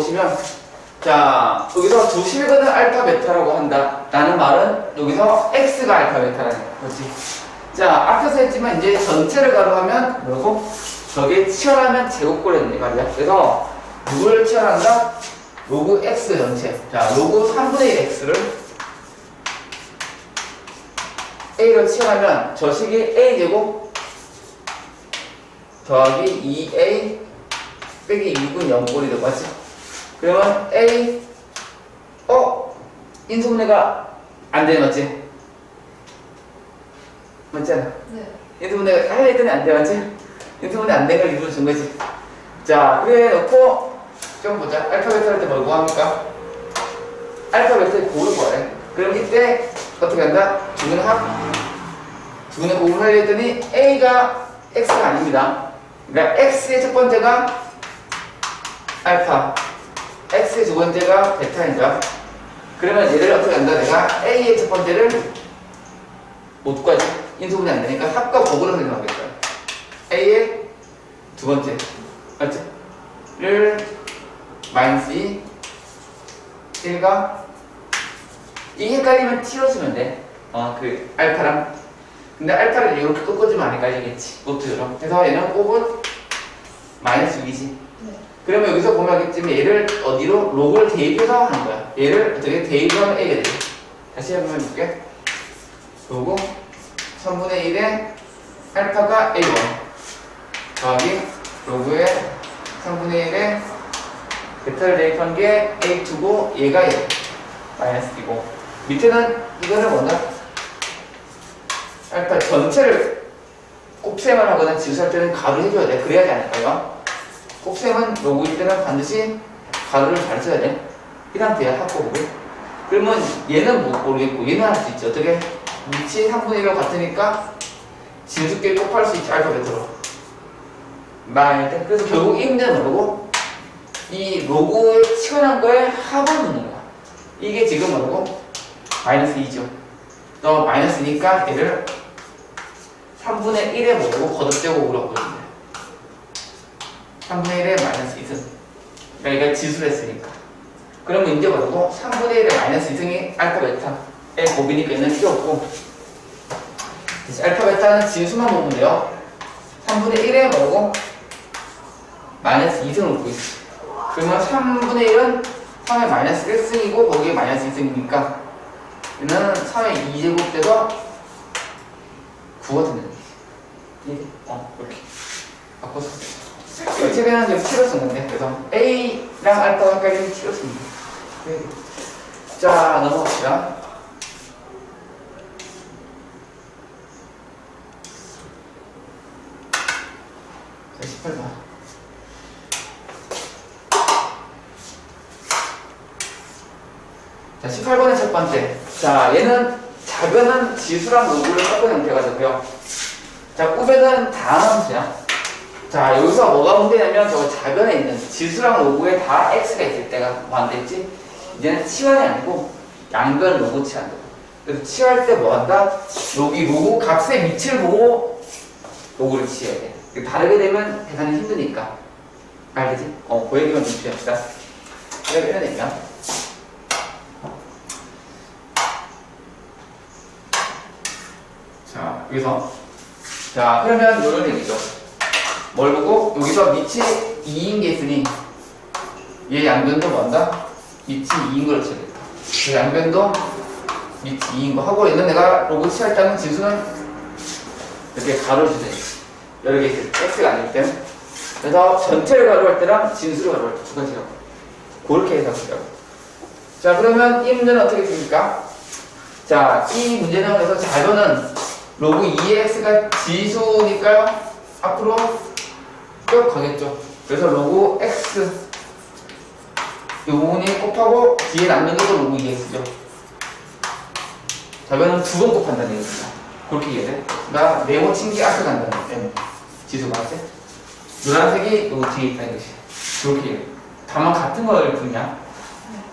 보시면 자 여기서 두 실근을 알파 베타라고 한다. 라는 말은 여기서 x가 알파 베타라는 거지. 자 앞에서 했지만 이제 전체를 가로하면 뭐고? 저게 치열하면 제곱꼴이었네 말이야. 그래서 누구를 치열한다? 로그 x 전체. 자 로그 3분의 1 x를 a로 치열하면 저 식이 a 제곱 더하기 2a 빼기 2분 0꼴이 되고 맞지? 그러면 a 어? 인수분해가 안 되는 맞지? 맞잖아 네. 인수분해가 하려 했더니 안 돼, 맞지? 인수분해 안 되니까 이분을 준 거지. 자, 그래 놓고 좀 보자. 알파 베타 할때 뭘 구합니까? 알파 베타의 고를 구하래. 그럼 이때 어떻게 한다? 두근의 합. 두근의 곱을 하려 했더니 A가 X가 아닙니다. 그러니까 X의 첫 번째가 알파, X의 두 번째가 베타입니다. 그러면 얘를 어떻게 한다? 내가 A의 첫 번째를 못 구하지. 인수분해 안 되니까 합과 곱으로 설명하겠다. A의 두 번째, 맞지? 를 마이너스 2, 1과 이 헷갈리면 T로 쓰면 돼. 어, 그 알파랑. 근데 알파를 이렇게 꺾어주면 안 헷갈리겠지. 노트처럼. 그래서 얘는 곱은 마이너스 2지. 네. 그러면 여기서 보면 알겠지만 얘를 어디로 로그를 대입해서 하는 거야. 얘를 어떻게 대입하면 A가 되지. 다시 한번 해볼게. 로그 3분의 1에 알파가 A1 더하기 로그의 3분의 1에 베타를 대입한 게 A2고 얘가 1 마이너스 2고 밑에는 이거를 뭔가 알파 전체를 곱셈을 하거나 지수할 때는 가로 해줘야 돼 그래야지 않을까요? 곱셈은 로그일 때는 반드시 가로를 잘 써야 돼. 이 상태야, 합법으로. 그러면 얘는 못 모르겠고, 얘는 할 수 있지. 어떻게? 위치 3분의 1로 같으니까 진수끼리 곱할 수 있지, 알파벳으로. 말 때. 그래서 결국 이 문제는 뭐고? 이 로그에 치환한 거에 합을 묻는 거야. 이게 지금 뭐고? 마이너스 2죠. 너 마이너스니까 얘를 3분의 1에 모르고 거듭제곱으로 돼. 3분의 1에 마이너스 2승. 그러니까 지수를 했으니까. 그러면 이제 뭐라고? 3분의 1에 마이너스 2승이 알파 베타의 곱이니까 얘는 필요 없고. 알파 베타는 진수만 보면 돼요. 3분의 1에 뭐라고? 마이너스 2승을 놓고 있어. 그러면 3분의 1은 3의 마이너스 1승이고 거기에 마이너스 2승이니까 얘는 3의 2제곱 돼서 9가 되는 거지. 어, 이렇게. 바꿔서. 지금 T로 썼는데 그래서 A랑 알파가 헷갈리면 씁니다. 네. 자 넘어갑시다. 자 18번. 자 18번의 첫 번째. 자 얘는 작은 지수랑 로그를 섞은 형태가 되고요. 자 꾸베는 다음 함수야. 자 여기서 뭐가 문제냐면 저 자변에 있는 지수랑 로그에 다 x가 있을 때가 됐지? 이제는 치환이 아니고 양변 로그 치환다. 그래서 치환할 때 뭐 한다? 여기 로그 값의 위치를 보고 로그를 치해야 돼. 다르게 되면 계산이 힘드니까. 알겠지? 어, 그 얘기만 좀 주합시다. 그래, 이래 되면. 자, 여기서. 자, 그러면 이런 얘기죠. 뭘 보고? 여기서 밑이 2인 게 있으니 얘 양변도 뭐한다? 밑이 2인 걸 쳐야겠다. 그 양변도 밑이 2인 거 하고 얘는 내가 로그 치할 때는 지수는 이렇게 가로주세 여러 개 있을 때 x가 아니기 때문에 그래서 전체를 가로할 때랑 진수를 가로할 때 두 가지라고. 그렇게 해석하라고. 자 그러면 이 문제는 어떻게 됩니까? 자이 문제는 그래서 자료는 로그 2x가 지수니까요. 앞으로 쭉 가겠죠. 그래서 로그 x 이 부분이 곱하고 뒤에 남는 것도 로그 2x죠. 답변은 두번 곱한다는 얘기입니다. 그렇게 이해돼? 나 네모 친게 앞에 간다는 거 때문에 지수가 앞에 노란색이 요 뒤에 있다는 것이 그렇게 이해돼. 다만 같은 걸 분냐?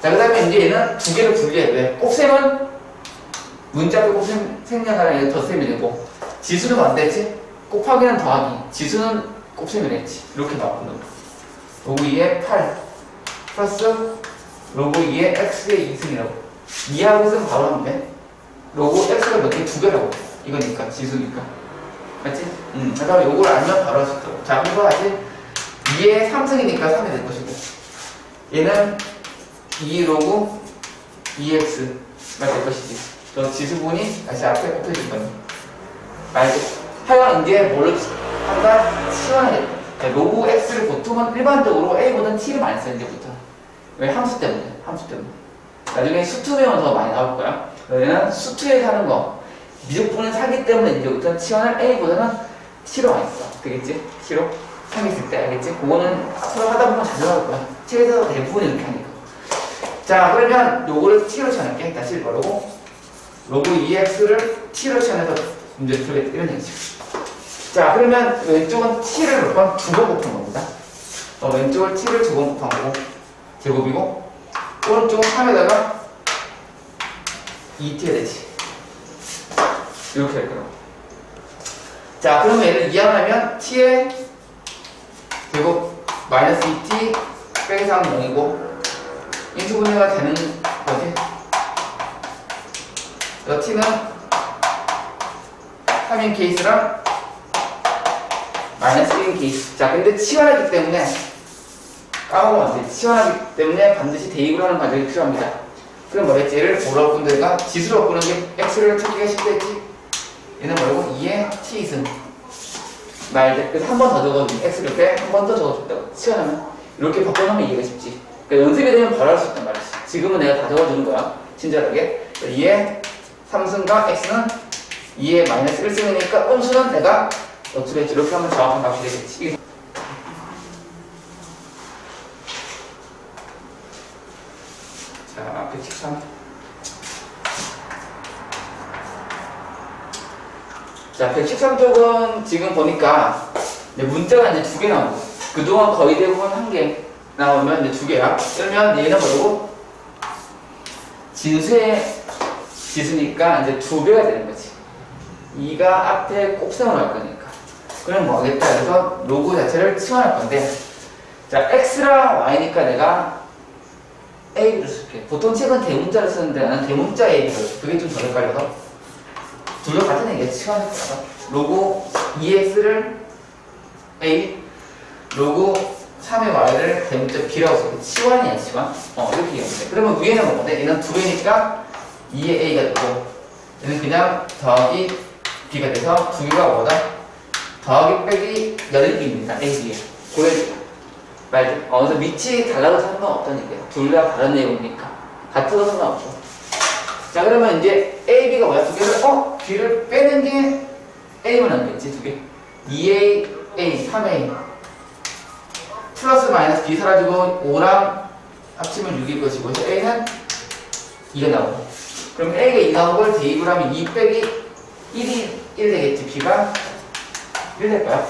자, 그 다음에 이제 얘는 두 개를 분리해. 왜? 곱셈은 문자 앞에 곱셈 생략하는 얘 덧셈이 되고 지수는 반대지? 곱하기는 더하기 지수는 곱셈이 됐지. 이렇게 바꾸는 거. 로그 2에 8 플러스 로고 2의 x의 2승이라고. 2하고 2승 바로 하면 돼. 로고 x가 몇 개? 두 개라고. 이거니까 지수니까. 맞지? 응 그다음에 요걸 알면 바로 할 수 있다고. 자 그래서 다시 2의 3승이니까 3이 될 것이고. 얘는 2 로고 2x가 될 것이지. 저 지수분이 다시 앞에 곱해질 거니. 알지? 하여간 이제 뭘 한다? 치환해 로고 x를 보통은 일반적으로 a보다는 t를 많이 써요 이제부터. 왜? 함수 때문에 함수 때문에. 나중에 수투 배우면 더 많이 나올 거야. 너희는 수투에 사는 거 미적분을 사기 때문에 이제부터는 치환을 a보다는 t로 많이 써. 되겠지? t로 사귀었을 때 알겠지? 그거는 앞으로 하다 보면 자주 나올 거야. 책에서 대부분 이렇게 하니까. 자 그러면 요거를 t로 치환할게. 다시 뭐라고? 로고 2x를 t로 치환해서 문제 풀겠다 이런 얘기죠 자 그러면 왼쪽은 t를 몇 번? 두 번 곱한 겁니다. 어, 왼쪽을 t를 두 번 곱한 거고 제곱이고 오른쪽은 3에다가 2t가 되지 이렇게 할 거라고. 자 그러면 얘를 이항하면 t의 제곱 마이너스 2t 빼기 3은 0이고 인수분해가 되는 거지? 그래서 t는 3인 케이스랑 마이너스 1인 케이스 자 근데 치환하기 때문에 까먹으면 안 돼. 치환하기 때문에 반드시 대입을 하는 과정이 필요합니다. 그럼 뭐랬지? 얘를 뭐라고 본 데가 지수로 바꾸는 게 x를 찾기가 쉽겠지? 얘는 뭐라고? 2의 t승. 말대. 그래서 한 번 더 적어주면 x를 빼, 한 번 더 적어준다고. 치환하면. 이렇게 바꿔놓으면 이해가 쉽지. 그러니까 연습이 되면 바로 할 수 있단 말이지. 지금은 내가 다 적어주는 거야. 친절하게. 2의 3승과 x는 2의 마이너스 1승이니까 음수는 내가 했지? 이렇게 하면 정확한 값이 되겠지. 자, 113. 자, 113쪽은 지금 보니까 이제 문자가 이제 두 개 나오고 그동안 거의 대부분 한 개 나오면 이제 두 개야. 그러면 얘는 뭐고? 진수의 지수니까 이제 두 배가 되는 거지. 2가 앞에 곱셈을 할 거니까. 그럼 뭐 하겠다. 그래서 로고 자체를 치환할 건데 자, x랑 y니까 내가 A를 쓸게. 보통 책은 대문자를 쓰는데 나는 대문자 A를 써. 그게 좀더 헷갈려서. 둘 다 같은 얘기야. 치환할 거야. 로고 2X를 A, 로고 3의 Y를 대문자 B라고 써. 치환이야, 치환. 어, 이렇게 얘기하면 돼. 그러면 위에는 뭐인데? 얘는 두 개니까 2의 A가 되고, 얘는 그냥 더하기 B가 돼서 두 개가 뭐다? 더하기 빼기 열리기입니다. A, B에. 고려해줘. 말죠. 어, 그래서 밑이 달라도 상관없다는 얘기야. 둘다 다른 내용이니까. 같아도 상관없어. 자, 그러면 이제 A, B가 뭐야? 두 개를, 어? B를 빼는 게 A만 남겠지, 두 개. 2A, A, 3A. 플러스 마이너스 B 사라지고 5랑 합치면 6일 것이고, 그래서 A는 2가 나오고. 그럼 A가 2 나온 걸 대입을 하면 2 빼기 1이 1 되겠지, B가 1될 거야.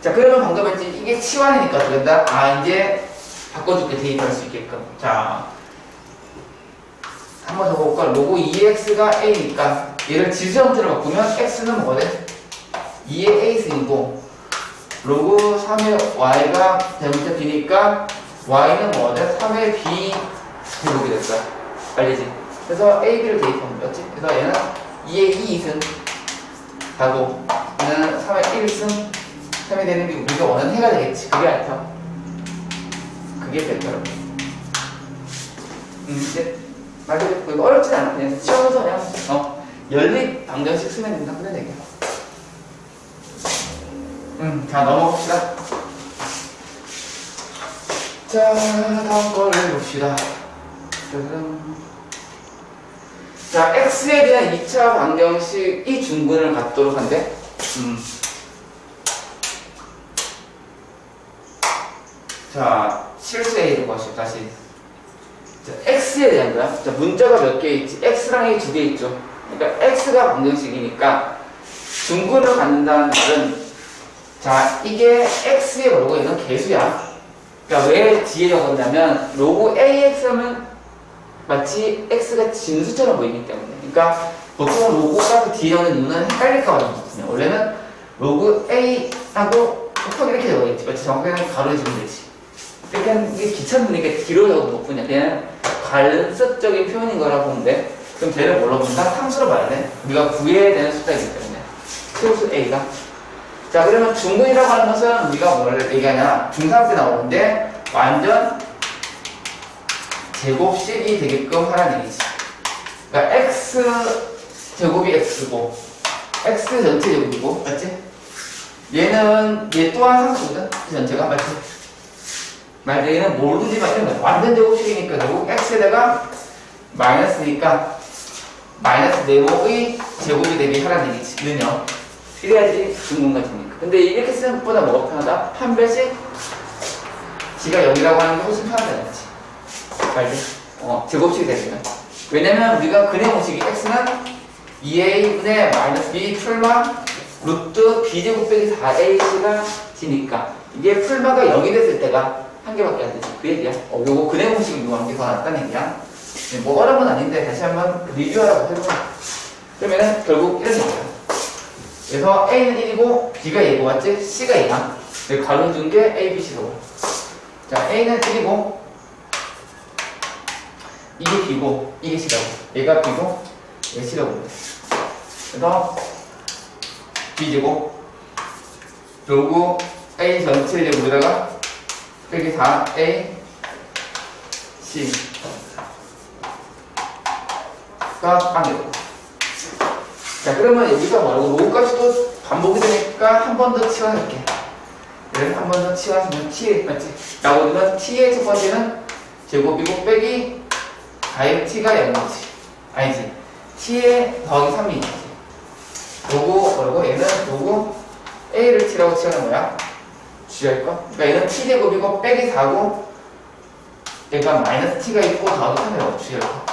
자 그러면 방금 했지 이게 치환이니까 된다? 아 이제 바꿔줄게 대입할 수 있게끔 자 한 번 더 볼까? 로고 2x가 a니까 얘를 지수 형태로 바꾸면 x는 뭐가 돼? 2의 a승이고 로고 3의 y가 대문자 b니까 y는 뭐가 돼? 3의 b 제곱이 될 거야 알리지? 그래서 a, b를 대입하면 되지? 그래서 얘는 2의 2승 가고 얘는 3의 1승 3이 되는 게 우리가 원하는 해가 되겠지. 그게 알죠? 그게 될거라고. 음, 이제 말도 이거 어렵진 않아. 그냥 치워서 그냥 어 연립 방정식 쓰면 된다. 그런 얘기야. 음, 자 넘어갑시다. 자 다음 걸 해봅시다. 짜잔. 자 x에 대한 2차 방정식 이 중근을 갖도록 한대. 음. 자, 실수에 것이 다시. 자, x에 대한 거야. 자, 문자가 몇 개 있지? x랑 a 두 개 있죠. 그러니까 x가 방정식이니까 중근을 갖는다는 말은 자, 이게 x의 로고 있는 개수야. 그러니까 왜 뒤에 적었냐면 로고 ax 하면 마치 x가 진수처럼 보이기 때문에. 그러니까 보통 로고가 그 뒤에 적는 이유는 헷갈릴까 봐 그렇거든요. 원래는 로고 a하고 꼭 이렇게 적어야지. 마치 정확하게 가로 해 주면 되지. 이렇게 하는 게 귀찮으니까 뒤로 못 보냐. 그냥 관습적인 표현인 거라 돼. 그럼 쟤를 뭘로 본다? 상수로 봐야 돼. 우리가 구해야 되는 숫자이기 때문에. 최우수 A가. 자, 그러면 중근이라고 하는 것은 우리가 뭘 얘기하냐. 중3 때 나오는데 완전 제곱식이 되게끔 하라는 얘기지. 그러니까 X 제곱이 X고, X 전체 제곱이고, 맞지? 얘는 얘 또한 상수거든? 그 전체가 맞지? 만약 얘는 모르지 말는 거야. 완전 제곱식이니까 결국 x에다가 마이너스니까 마이너스 네모의 제곱이 대비하라는 얘기지. 는요. 이래야지 중근가 되니까. 근데 이렇게 쓰는 것보다 뭐가 편하다? 판별식 지가 0이라고 하는 게 훨씬 편하다는 거지. 알지? 어, 제곱식이 되면. 왜냐면 우리가 근의 공식이 x는 2a분의 마이너스 b 풀마 루트 b제곱 빼기 4ac가 지니까 이게 풀마가 0이 됐을 때가 한 개밖에 안 되지. 그 얘기야. 어, 요거 근의 공식이 이거 한개더 낫다는 얘기야. 네, 뭐 어려운 건 아닌데 다시 한번 리뷰하라고 해보자. 그러면은 결국 이런 얘기야. 그래서 A는 1이고 B가 2고 맞지? C가 2야. 여기 가로 준 게 A, B, C로. 자, A는 1이고 이게 B고 이게 C라고. 얘가 B고 얘가 C라고. 그래서 B제곱 요거 A 전체 제곱에다가 빼기 4A C. 가 빵이고 자 그러면 여기서 말고 로우까지 또 반복이 되니까 한 번 더 치환할게. 얘를 한 번 더 치환하면 T 맞지? 라고 하면 T의 첫 번째는 제곱이고 빼기 4의 T가 0이지. 아니지? T의 더하기 3이 지 요거 뭐라고? 얘는 요거 A를 T라고 치하는 거야? 주의할 거 그러니까 얘는 T제곱이고 빼기 4고 얘가 마이너스 T가 있고 더하기 3이라고 주의할 거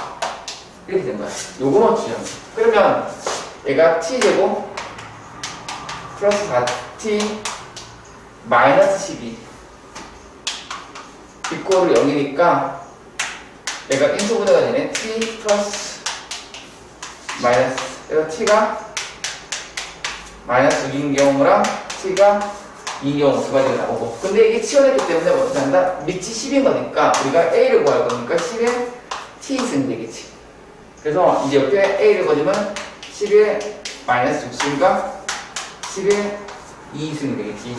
이렇게 된 거야. 요거만 주의하면 돼 그러면 얘가 T제곱 플러스 4T 마이너스 12 이꼴을 0이니까 얘가 인수분해가 되네. T 플러스 마이너스 그래서 T가 마이너스 6인 경우랑 T가 2인 경우 두 가지가 나오고. 근데 이게 치워냈기 때문에 뭐 어떻게 한다? 밑이 10인 거니까 우리가 A를 구할 거니까 10에 T 있으면 되겠지. 그래서 이제 옆에 A를 거주면 10에 마이너스 6승과 10에 2승이 되겠지